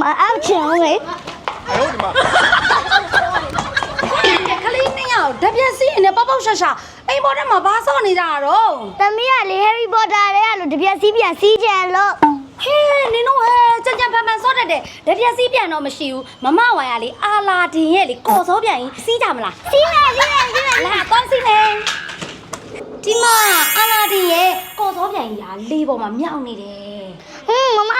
မအပ်ချင်အောင်လေအရောဒီမှာကလေးနှစ်ယောက်ဓာပြက်စီးရင်လည်းပေါက်ပေါက်ရှာရှာအိမ်ပေါ်ထဲမှာဘာစောင့်နေကြတာတော့တမီးကလေ Harry Potter တွေကလို့တပြက်စီးပြန်စီးကြလို့ဟဲ့နင်တို့ဟဲ့ကြံကြံဖန်ဖန်စောတတ်တယ်ဓာပြက်စီးပြန်တော့မရှိဘူးမမဝိုင်ရလေအာလာဒင်ရဲ့လေကော်စောပြန်ရင်စီးကြမလားစီးမယ်စီးမယ်စီးမယ်လာတော့စီးမယ်ဒီမှာအာလာဒင်ရဲ့ကော်စောပြန်ကြီးကလေပေါ်မှာမြောက်နေတယ်ဟွန်းမမ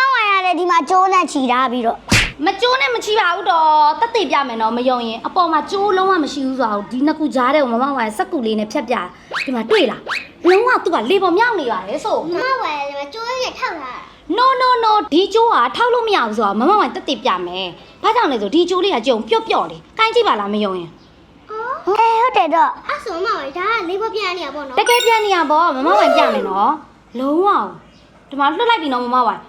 ဝိုင်ရတယ်ဒီမှာကျိုးနဲ့ချီထားပြီးတော့မကျိုးနဲ့မချီပါဘူးတော့တက်သိပြမယ်နော်မယုံရင်အပေါ်မှာကျိုးလုံးဝမရှိဘူးဆိုတော့ဒီနှစ်ခုကြားတဲ့ကိုမမဝိုင်စက်ကူလေးနဲ့ဖြတ်ပြဒီမှာတွေ့လားလုံးဝသူကလေပေါ်မြောက်နေပါတယ်ဆိုမမဝိုင်ရတယ်ကျိုးနဲ့ထောက်ထား no no no ဒီကျိုးကထောက်လို့မရဘူးဆိုတော့မမဝိုင်တက်သိပြမယ်ဘာကြောင့်လဲဆိုဒီကျိုးလေးကကြုံပျော့ပျော့လေးကိုင်းကြည့်ပါလားမယုံရင်အဲဟုတ်တယ်တော့အဲ့ဆိုမမဒါကလေးပေါ်ပြန်နေရပေါ့နော်တကယ်ပြန်နေရပေါ့မမဝိုင်ပြမယ်နော်လုံးဝ ဒီမှာလွှတ်လိုက်ပြီနော်မမဝိုင်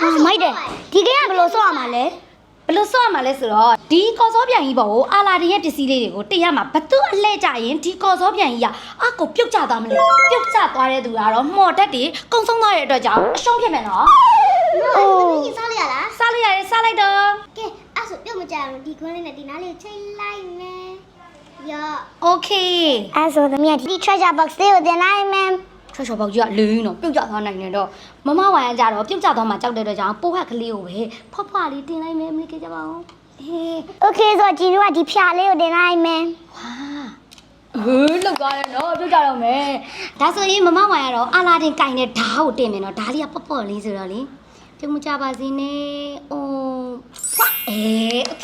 ဟာမိုက်တယ်ဒီကိန်းကဘယ်လိုဆော့ရမှာလဲဘယ်လိုဆော့ရမှာလဲဆိုတော့ဒီကော်စောပြန်ကြီးပေါ့ကိုအာလာဒီရဲ့ပစ္စည်းလေးတွေကိုတရမှာဘသူအလှဲ့ကြရင်ဒီကော်စောပြန်ကြီးကအကိုပြုတ်ကျသွားမလဲပြုတ်ကျသွားတဲ့သူကတော့မော်တက်တွေကုံဆုံးသွားတဲ့အတွက်ကြောင့်အရှုံးဖြစ်မယ်နော်အိုးကြီးစားလိုက်ရလားစားလိုက်ရတယ်စားလိုက်တော့ကဲအဲ့ဆိုပြုတ်မကြဘူးဒီခွန်းလေးနဲ့ဒီနားလေးချိန်လိုက်မယ်ယော Okay အဲ့ဆိုသမီးကဒီ treasure box လေးကိုတင်လိုက်မယ် ချောချောပေါက်ကြီးကလင်းတော့ပြုတ်ကျသွားနိုင်တယ်တော့မမဝိုင်ကကြတော့ပြုတ်ကျသွားမှကြောက်တဲ့အတွက်ကြောင့်ပိုးဟက်ကလေးကိုပဲဖွားဖွားလေးတင်လိုက်မယ်မလေးကြပါဦးဟေး โอเคဆိုကြည်နူကဒီဖြာလေးကိုတင်လိုက်မယ် ဝါဟေးလောက်သွားတယ်နော်ပြုတ်ကြတော့မယ်ဒါဆိုရင်မမဝိုင်ကတော့အာလာတင်ကင်တဲ့ဓာတ်ကိုတင်မယ်နော်ဓာတ်လေးကပေါ့ပေါ့လေးဆိုတော့လေပြုတ်မကြပါစေနဲ့အိုးဖွားအေးโอเค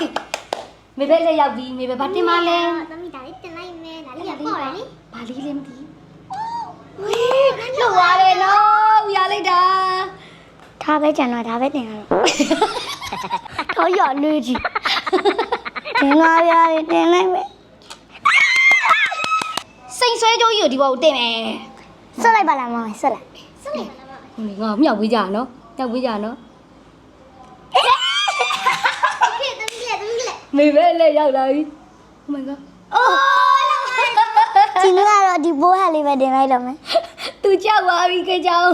မေဘဲလည်းရောက်ပြီမေဘဲဘာတင်မလဲ သမီးဒါလေးတင်လိုက်မယ်ဒါလေးကပေါ့တယ်လေ ဘာလေးလဲမသိ ဒါပဲကြံတော့ဒါပဲတင်ရတော့တော့ရလွေးကြီးတင်လာပြရတယ်တင်လိုက်မယ်စိန်ဆွဲကြိုးကြီးကိုဒီဘောကိုတင်မယ်ဆက်လိုက်ပါလားမောင်ဆက်လိုက်ဆက်လိုက်ပါလားမောင်ငါမြောက်ပေးကြနော်မြောက်ပေးကြနော်မေပဲလည်းရောက်လာပြီ Oh my god အိုးကျင်းကတော့ဒီဘိုးဟာလေးပဲတင်လိုက်တော့မယ် तू ကြောက်ပါပြီခကြောင်